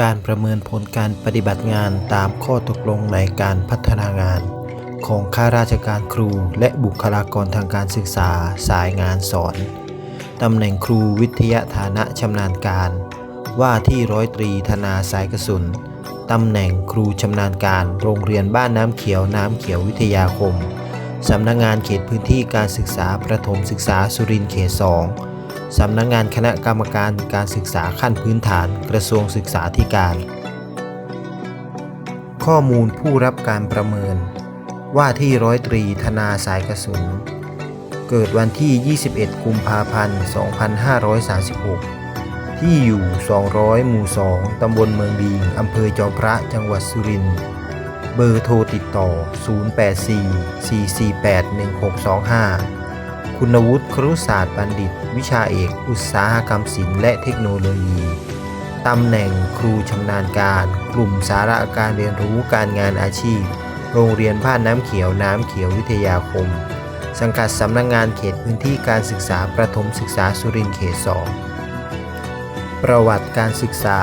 การประเมินผลการปฏิบัติงานตามข้อตกลงในการพัฒนางาน ของข้าราชการครูและบุคลากรทางการศึกษาสายงานสอน ตำแหน่งครูวิทยาฐานะชำนาญการ ว่าที่ร้อยตรีธนาสายกระสุน ตำแหน่งครูชำนาญการโรงเรียนบ้านน้ำเขียวน้ำเขียววิทยาคม สำนักงานเขตพื้นที่การศึกษาประถมศึกษาสุรินทร์เขต2 สำนักงานคณะกรรมการการศึกษาขั้นพื้นฐานกระทรวงศึกษาธิการ ข้อมูลผู้รับการประเมิน ว่าที่ร้อยตรีธนาสายกระสุน เกิดวันที่ 21 กุมภาพันธ์ 2536 ที่อยู่ 200 หมู่ 2 ตำบลเมืองดีอำเภอจอมพระจังหวัดสุรินทร์เบอร์โทรติดต่อ 084-448-1625 คุณวุฒิครุศาสตร์บัณฑิต วิชาเอก อุตสาหกรรมศิลป์และเทคโนโลยี ตำแหน่งครูชำนาญการ กลุ่มสาระการเรียนรู้การงานอาชีพ โรงเรียนบ้านน้ำเขียวน้ำเขียววิทยาคม สังกัดสำนักงงานเขตพื้นที่การศึกษาประถมศึกษาสุรินทร์เขต 2 ประวัติการศึกษา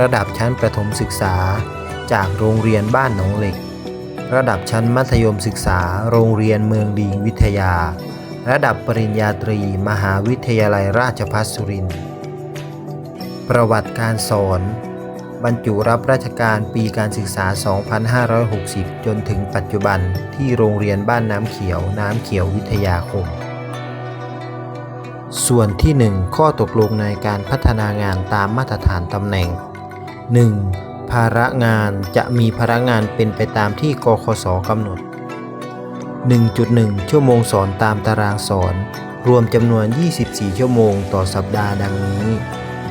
ระดับชั้นประถมศึกษา จากโรงเรียนบ้านหนองเหล็ก ระดับชั้นมัธยมศึกษา โรงเรียนเมืองดีวิทยา ระดับปริญญาตรี มหาวิทยาลัยราชภัฏสุรินทร์ ประวัติการสอน บรรจุรับราชการปีการศึกษา 2560 จนถึงปัจจุบันที่โรงเรียนบ้านน้ำเขียว น้ำเขียววิทยาคม ส่วนที่ 1 ข้อตกลงในการพัฒนางานตามมาตรฐานตำแหน่ง 1. ภาระงานจะมีภาระงานเป็นไปตามที่กคสกำหนด 1.1 ชั่วโมงสอนตามตารางสอน รวมจำนวน 24 ชั่วโมงต่อสัปดาห์ดังนี้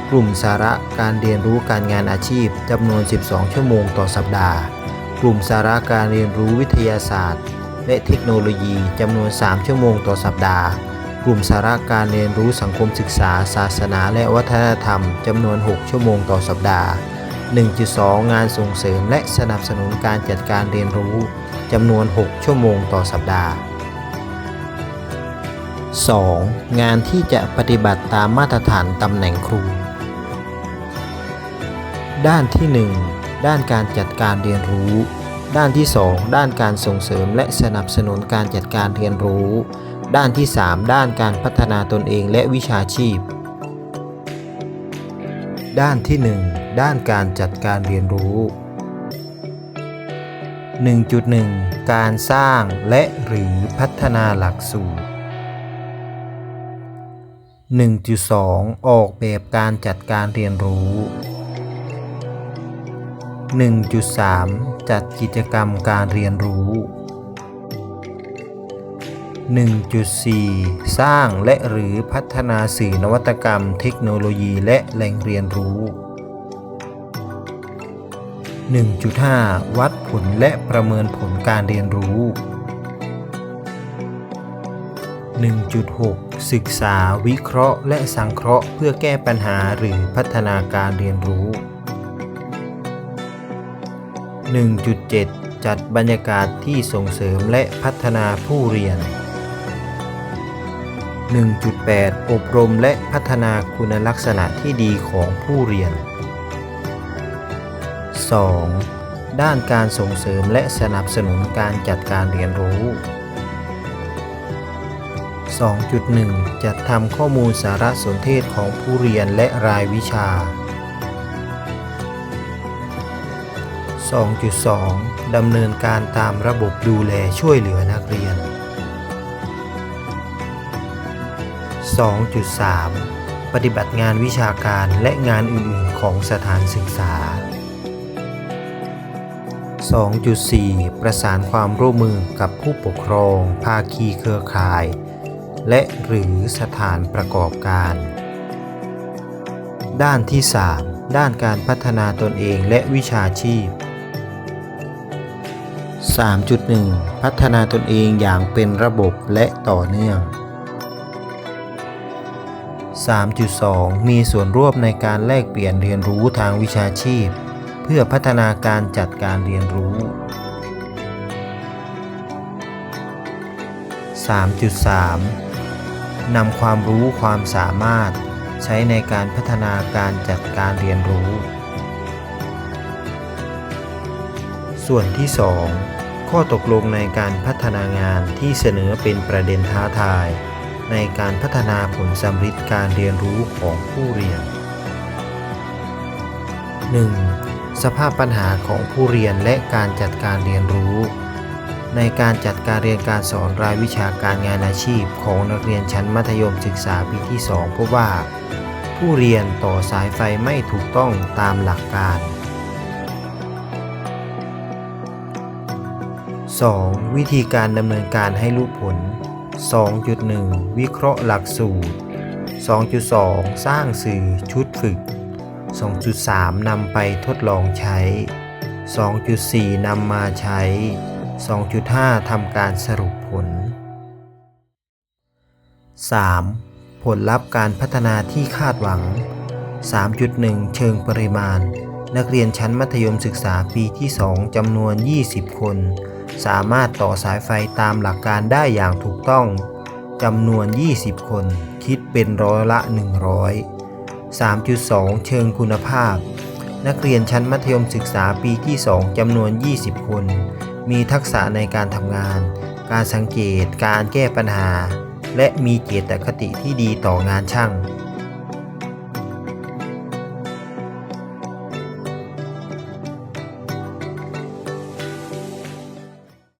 กลุ่มสาระการเรียนรู้การงานอาชีพจำนวน 12 ชั่วโมงต่อสัปดาห์ กลุ่มสาระการเรียนรู้วิทยาศาสตร์ และเทคโนโลยีจำนวน 3 ชั่วโมงต่อสัปดาห์ กลุ่มสาระการเรียนรู้สังคมศึกษา ศาสนา และวัฒนธรรมจำนวน 6 ชั่วโมงต่อสัปดาห์ 1.2 งานส่งเสริมและสนับสนุนการจัดการเรียนรู้ จำนวน 6 ชั่วโมงต่อสัปดาห์ 2. งานที่จะปฏิบัติตามมาตรฐานตำแหน่งครู ด้านที่ 1 ด้านการจัดการเรียนรู้ ด้านที่ 2 ด้านการส่งเสริมและสนับสนุนการจัดการเรียนรู้ ด้านที่ 3 ด้านการพัฒนาตนเองและวิชาชีพ ด้านที่ 1 ด้านการจัดการเรียนรู้ 1.1 การสร้างและหรือพัฒนาหลักสูตร 1.2 ออกแบบการจัดการเรียนรู้ 1.3 จัดกิจกรรมการเรียนรู้ 1.4 สร้างและหรือพัฒนาสื่อนวัตกรรมเทคโนโลยีและแหล่งเรียนรู้ 1.5 วัดผลและประเมินผลการเรียนรู้ 1.6 ศึกษาวิเคราะห์ และสังเคราะห์เพื่อแก้ปัญหาหรือพัฒนาการเรียนรู้ 1.7 จัดบรรยากาศที่ส่งเสริมและพัฒนาผู้เรียน 1.8 อบรมและพัฒนาคุณลักษณะที่ดีของผู้เรียน 2. ด้านการส่งเสริมและสนับสนุนการจัดการเรียนรู้ 2.1 จัดทำข้อมูลสารสนเทศของผู้เรียนและรายวิชา 2.2 ดำเนินการตามระบบดูแลช่วยเหลือนักเรียน 2.3 ปฏิบัติงานวิชาการและงานอื่น ๆ ของสถานศึกษา 2.4 ประสานความร่วมมือกับผู้ปกครอง ภาคีเครือข่าย และหรือสถานประกอบการ ด้านที่ 3 ด้านการพัฒนาตนเองและวิชาชีพ 3.1 พัฒนาตนเองอย่างเป็นระบบและต่อเนื่อง 3.2 มีส่วนร่วมในการแลกเปลี่ยนเรียนรู้ทางวิชาชีพ พื่อพัฒนาการจัดการเรียนรู้ 3.3 นำความรู้ความสามารถ ใช้ในการพัฒนาการจัดการเรียนรู้ ส่วนที่ 2 ข้อตกลงในการพัฒนางานที่เสนอเป็นประเด็นท้าทาย ในการพัฒนาผลสำฤทธิ์การเรียนรู้ของผู้เรียน 1. สภาพปัญหาของผู้เรียนและการจัดการเรียนรู้ ในการจัดการเรียนการสอนรายวิชาการงานอาชีพของนักเรียนชั้นมัธยมศึกษาปีที่ 2 พบว่า ผู้เรียนต่อสายไฟไม่ถูกต้องตามหลักการ 2. วิธีการดำเนินการให้รู้ผล 2.1 วิเคราะห์หลักสูตร 2.2 สร้างสื่อชุดฝึก 2.3 นำไปทดลองใช้ 2.4 นำมาใช้ 2.5 ทำการสรุปผล 3. ผลลัพธ์การพัฒนาที่คาดหวัง 3.1 เชิงปริมาณ นักเรียนชั้นมัธยมศึกษาปีที่ 2จำนวน 20 คน สามารถต่อสายไฟตามหลักการได้อย่างถูกต้องจำนวน 20 คน คิดเป็นร้อยละ 100 3.2 เชิงคุณภาพ นักเรียนชั้นมัธยมศึกษาปีที่ 2จำนวน 20 คน มีทักษะในการทำงาน การสังเกต การแก้ปัญหา และมีเจตคติที่ดีต่องานช่าง